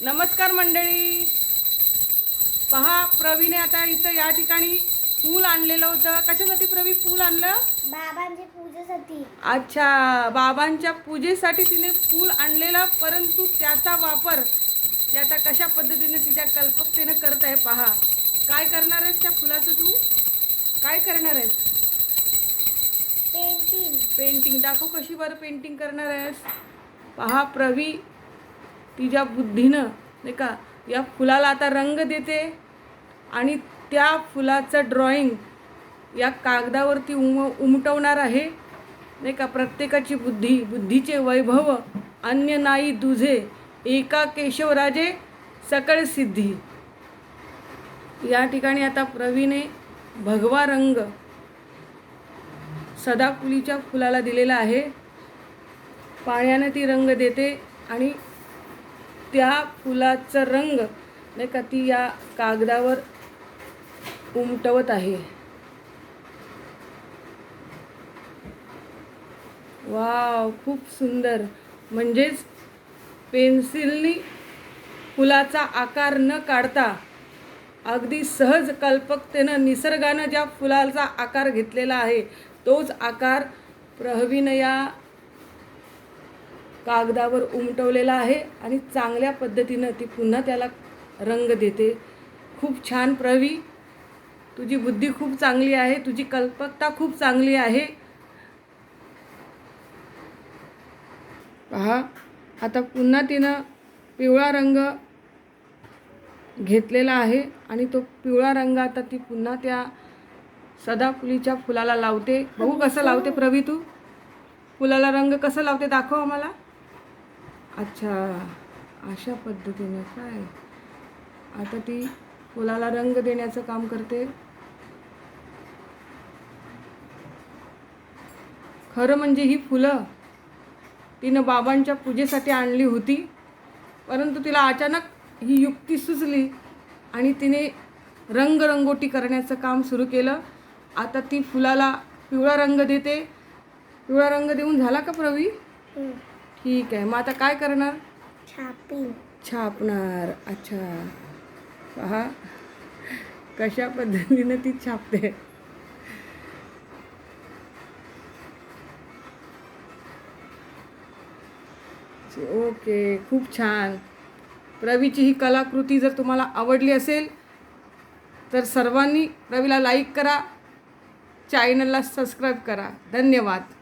नमस्कार मंडळी. पहा प्रवीने आता इथं या ठिकाणी फूल आणलेलं होतं. कशासाठी प्रवी फूल आणलं? बाबांच्या पूजेसाठी. अच्छा बाबांच्या पूजेसाठी तिने फूल आणलेलं परंतु त्याचा वापर ती आता कशा पद्धतीने तिच्या कल्पकतेनं करत आहे पहा. काय करणार आहेस त्या फुलाचं तू? काय करणार आहेस? पेंटिंग. पेंटिंग. दाखव कशी बरं पेंटिंग करणार आहेस. पहा प्रवी तिच्या बुद्धीनं नाही का? या फुलाला आता रंग देते आणि त्या फुलाचं ड्रॉइंग या कागदावरती उम उमटवणार आहे नाही का? प्रत्येकाची बुद्धी बुद्धीचे वैभव अन्य नाही दुझे एका केशवराजे सकळ सिद्धी. या ठिकाणी आता प्रवीने भगवा रंग सदाफुलीच्या फुलाला दिलेला आहे. पाण्याने ती रंग देते आणि त्या फुलाचा रंग नाही का ती या कागदावर उमटवत आहे. वाव खूप सुंदर. म्हणजेच पेन्सिलनी फुलाचा आकार न काढता अगदी सहज कल्पकतेनं निसर्गानं ज्या फुलाचा आकार घेतलेला आहे तोच आकार प्रहवीनं या कागदावर उमटवलेला आहे आणि चांगल्या पद्धतीनं ती पुन्हा त्याला रंग देते. खूप छान प्रवी. तुझी बुद्धी खूप चांगली आहे. तुझी कल्पकता खूप चांगली आहे. पहा आता पुन्हा तिनं पिवळा रंग घेतलेला आहे आणि तो पिवळा रंग आता ती पुन्हा त्या सदाफुलीच्या फुलाला लावते. बघू कसं लावते प्रवी तू. फुलाला रंग कसं लावते दाखव आम्हाला. अच्छा अशा पद्धतीने काय? आता ती फुलाला रंग देण्याचं काम करते? खरं म्हणजे ही फुलं तिनं बाबांच्या पूजेसाठी आणली होती परंतु तिला अचानक ही युक्ती सुचली आणि तिने रंगरंगोटी करण्याचं काम सुरू केलं. आता ती फुलाला पिवळा रंग देते. पिवळा रंग देऊन झाला का प्रवी? ठीक आहे. मग आता काय करणार? छापिंग छापणार. अच्छा. पहा. कशा पद्धतीने ती छापते? ओके. खूप छान. रवीची ही कलाकृती जर तुम्हाला आवडली असेल तर सर्वांनी रवीला लाईक करा. चॅनलला सबस्क्राईब करा. धन्यवाद.